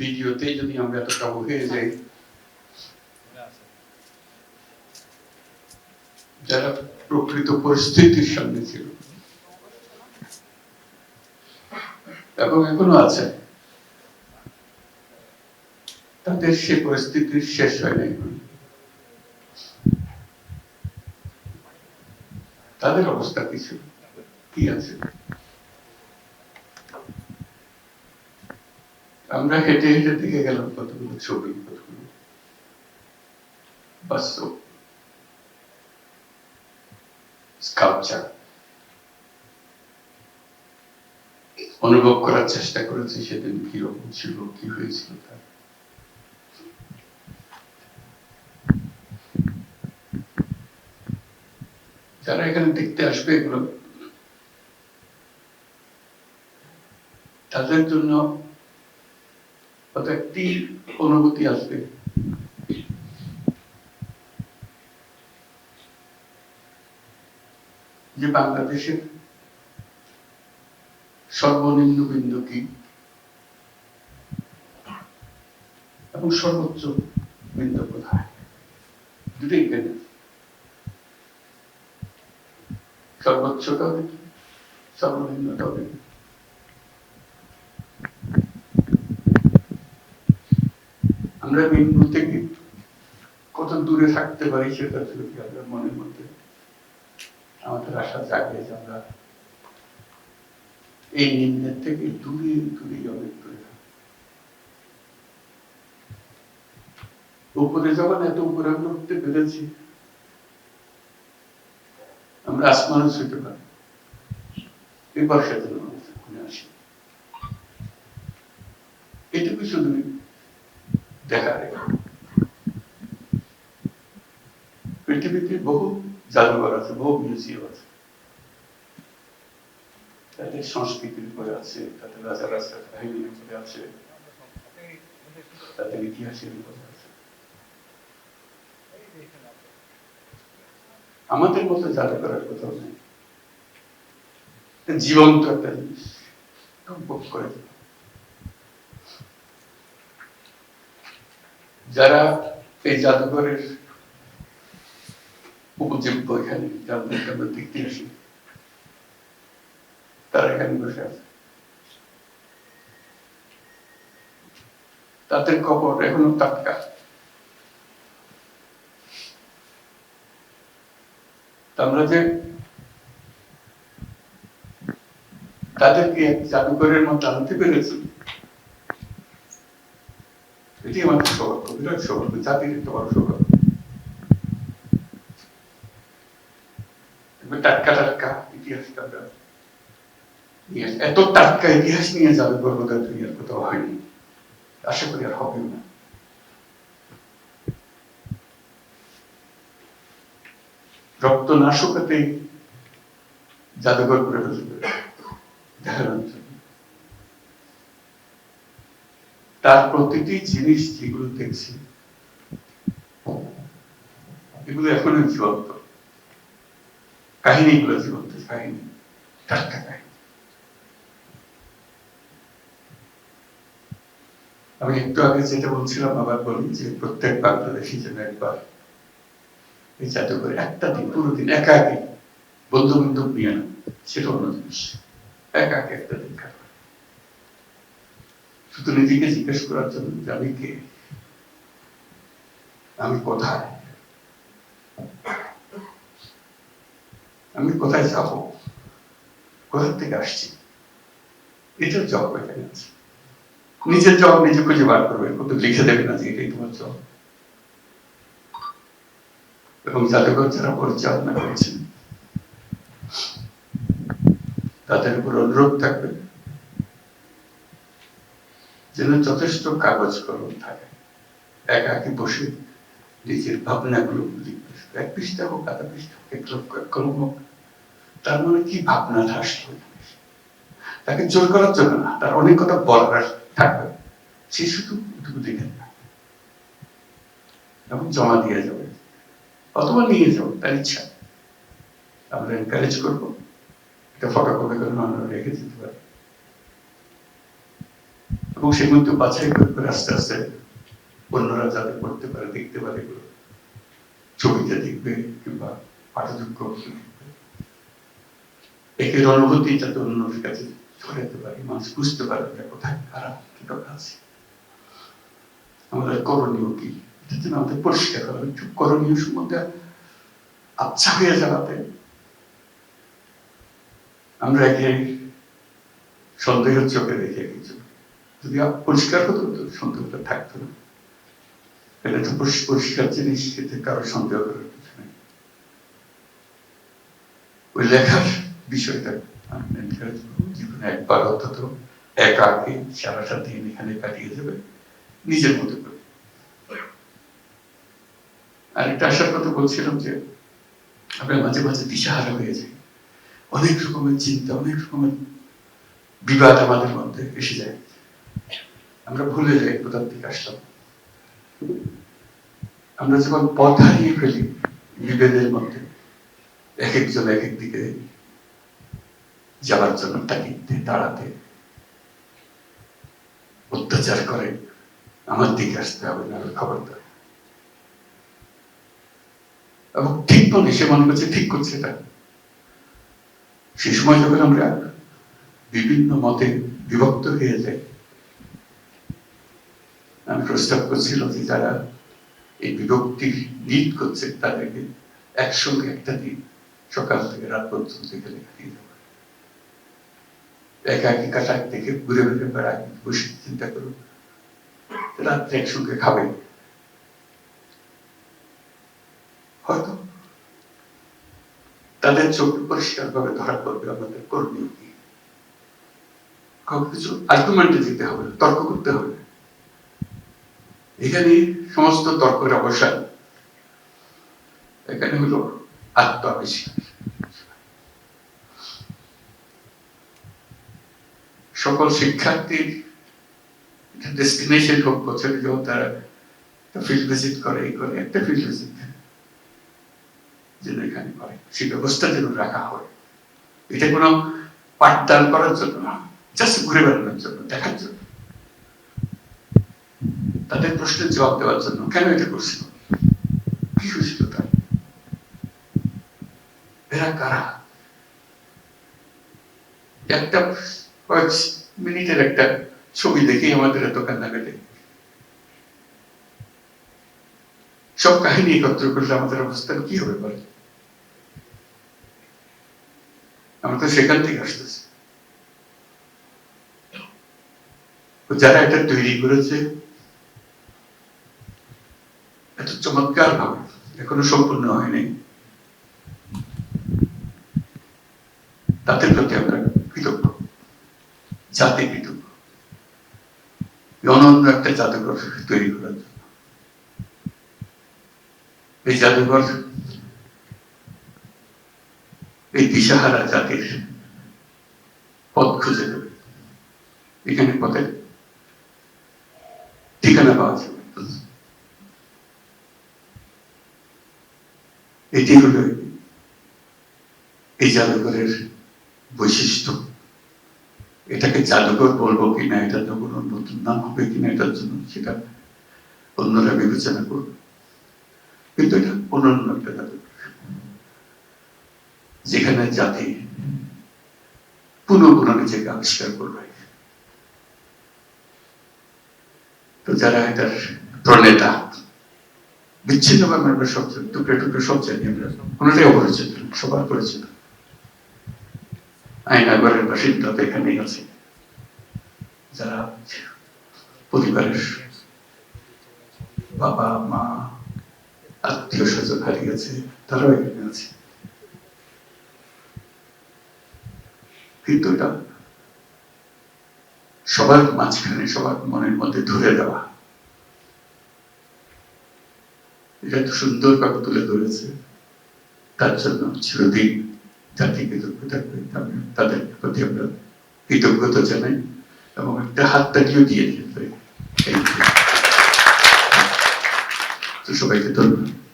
ভিডিওতে যদি আমরা এত কাবু হয়ে যাই, যারা প্রকৃত পরিস্থিতির সামনে ছিল, এবং এখনও আছে, তাদের সে পরিস্থিতির শেষ হয় নাই। তাদের অবস্থা কিছু কি আছে? আমরা হেঁটে হেঁটে দেখে গেলাম কতগুলো ছবি অনুভব করার চেষ্টা করেছি সেদিন কীরকম ছিল, কি হয়েছিল তার। যারা এখানে দেখতে আসবে এগুলো, তাদের জন্য হয়তো একটি অনুভূতি আসবে। যে বাংলাদেশের সর্বনিম্ন বিন্দু কি? এবং সর্বোচ্চ বিন্দু কোথায়? দুটোই কেন সর্বোচ্চটাও দেখি, সর্বনিম্নটাও দেখি। আমরা বিন্দু থেকে কত দূরে থাকতে পারি সেটা যদি আমরা মনের মধ্যে আমাদের আশা জাগে যে আমরা এই নিম্নের থেকে দূরে দূরে অনেক দূরে থাকি। উপরে যখন এত উপরে আমরা উঠতে পেরেছি, আমরা আসমানও ছুটে পারি সেদিন আমাদের মনে আসে এটুকু শুধু দেখার পৃথিবীতে বহু জাদুঘর আছে, বহু মিউজিয়াম আছে। তাদের সংস্কৃতির উপরে আছে তাদের রাজা রাজার কাহিনীর উপরে আছে তাদের ইতিহাসের উপরে আছে। আমাদের মতো জাদুঘরের কোথাও নেই। জীবন্ত একটা জিনিস। করে দিল। যারা এই জাদুঘরের উপজীব্য এখানে যাদেরকে আমরা দেখতে আসি, তারা এখানে বসে আছে। তাদের কবর এখনও টাটকা। আমরা যে তাদেরকে জাদুঘরের মতো আনতে পেরেছি, এটি আমাদের সৌভাগ্য বিরাট সৌভাগ্য জাতির একটা বড় সৌভাগ্য টাটকা টাটকা ইতিহাসটা এত টাটকা ইতিহাস নিয়ে যাবে গর্বতার দুনিয়ার কোথাও হয়নি। আশা করি আর হবে না। রক্ত না শুকাতেই জাদুঘর করে ফেলবে। দেখানোর জন্য তার প্রতিটি জিনিস যেগুলো দেখছি, এগুলো এখনও জীবন্ত। কাহিনীগুলো জীবন্ত, কাহিনী টাটকা কাহিনী। আমি একটু আগে যেটা বলছিলাম, আবার বলি যে প্রত্যেক বাংলাদেশি যেন একবার এই জাদুঘরে একটা দিন পুরো দিন একা একাই বন্ধু বান্ধব নিয়ে না, সেটা অন্য জিনিস। একা একা একটা দিন কাটাবে শুধু নিজেকে জিজ্ঞেস করার জন্য যে আমি কে? আমি কোথায়? আমি কোথায় যাব? কোথা থেকে আসছি? জব নিজের জব নিজে খুঁজে বার করবে কত লিখে দেবে না যে এটাই তোমার জব। এবং জাদুঘর যারা পরিচালনা করছেন, তাদের উপর অনুরোধ থাকবে যেন যথেষ্ট কাগজ কলম থাকে। একাকি বসে নিজের ভাবনাগুলো লিখবে এক পৃষ্ঠা হোক, আধা পৃষ্ঠা হোক, এক এক কলম হোক, তার মনে কি ভাবনাটা আসলো? তাকে জোর করার জন্য না, তার অনেক কথা বলার থাকবে। সে শুধু এটুকু দেখে নেবে। এবং জমা দিয়ে যাবে। অথবা নিয়ে যাব, তার ইচ্ছা। আমরা এনকারেজ করব। এটা ফটোকপি করে আমরা রেখে দিতে পারি। এবং সেগুলো তো বাছাই করে করে আস্তে আস্তে অন্যরা যাতে পড়তে পারে, দেখতে পারে এগুলো। ছবিতে দেখবে কিংবা পাঠযোগ্য একের অনুভূতি যাতে অন্যের কাছে ছড়াতে পারে, মানুষ বুঝতে পারে যে কোথায় খারাপ কি দরকার আছে। আমাদের করণীয় কি? এটা যেন আমাদের পরিষ্কার হবে চুপ করণীয় সম্বন্ধে আচ্ছা হয়ে যাওয়াতে আমরা একে সন্দেহের চোখে দেখে কিছু যদি পরিষ্কার হতো, তো সন্দেহটা থাকতো না। এটা তো পরিষ্কার জিনিস, এতে কারও সন্দেহ করার কিছু নেই। ওই লেখার বিষয়টা সারাটা দিন এখানে কাটিয়ে যাবে নিজের মতো করে। আর একটা আসার কথা বলছিলাম যে আমরা মাঝে মাঝে দিশাহারা হয়ে অনেক রকমের চিন্তা, অনেক রকমের বিবাদ আমাদের মধ্যে এসে যায়। আমরা ভুলে যাই কোথার থেকে আসলাম। আমরা যখন পথ হারিয়ে ফেলি বিভেদের মধ্যে এক একজন এক এক দিকে যাওয়ার জন্য তাকিতে, দাঁড়াতে, অত্যাচার করে, আমার দিকে আসতে হবে না খবরদার। এবং ঠিক মনে, সে মনে করছে, ঠিক করছে এটা। সে সময় যখন আমরা বিভিন্ন মতে বিভক্ত হয়ে যাই প্রস্তাব করছিল যে যারা এই বিভক্তি লিড করছে তাদেরকে একসঙ্গে একটা দিন সকাল থেকে রাত পর্যন্ত এখানে কাটিয়ে দেওয়া। একা একই কাটাক থেকে ঘুরে ঘুরে বেড়ায় বসে চিন্তা করুন রাত্রে একসঙ্গে খাবে। হয়তো তাদের চোখ পরিষ্কার ভাবে ধরা পড়বে আমাদের করণীয় কি? কাউকে কিছু আর্গুমেন্টে দিতে হবে তর্ক করতে হবে এখানে সমস্ত তর্কের অবসান। এখানে হলো আত্ম সকল শিক্ষার্থীর ডেস্টিনেশন হোক বছরে যখন তারা ফিল্ড ভিজিট করে, এই করে, একটা ফিল্ড ভিজিট যেন এখানে করে। সেই ব্যবস্থা যেন রাখা হয়। এটা কোনো পাঠদান করার জন্য না জাস্ট ঘুরে বেড়ানোর জন্য, দেখার জন্য। তাদের প্রশ্নের জবাব দেওয়ার জন্য। কেন এটা করছিল? কি হয়েছিল তার? এরা কারা? একটা কয়েক মিনিটের একটা ছবি দেখেই আমাদের এত কান্না কেটে সব কাহিনী একত্র করলে আমাদের অবস্থান কি হবে বলে? আমরা তো সেখান থেকে আসতেছি। যারা এটা তৈরি করেছে এত চমৎকার ভাবে। এখনও সম্পূর্ণ হয়নি। তাদের প্রতি আমরা কৃতজ্ঞ। জাতি কৃতজ্ঞ। অনন্য একটা জাদুঘর তৈরি করার জন্য। এই জাদুঘর এই দিশাহারা জাতির পথ খুঁজে দেবে এখানে পথের ঠিকানা পাওয়া যাবে। এটি হলো এই জাদুঘরের বৈশিষ্ট্য। এটাকে জাদুঘর বলব কিনা এটা তো কোনো নতুন নাম হবে কিনা, এটার জন্য সেটা অন্যরা বিবেচনা করবে। কিন্তু এটা অনন্য একটা জাদুঘর। যেখানে জাতি পুনঃ পুনঃ নিজেকে আবিষ্কার করবে। তো যারা এটার প্রণেতা বিচ্ছিন্ন ভাবে আমরা সব টুকরে টুকরে অপরিচিত সবার পরিচিত। আইনাগরের বাসিন্দা তো এখানেই আছে। যারা পরিবারের বাবা, মা, আত্মীয় স্বজন হারিয়েছে তারাও এখানে আছে। কিন্তু এটা সবার মাঝখানে, সবার মনের মধ্যে ধরে দেওয়া। এটা একটু সুন্দর ভাবে তুলে ধরেছে। তার জন্য চিরদিন জাতি কৃতজ্ঞ থাকবে। তাদের প্রতি আমরা কৃতজ্ঞতা জানাই এবং একটা হাত তালিও দিয়ে দিতে পারি। সবাইকে ধন্যবাদ।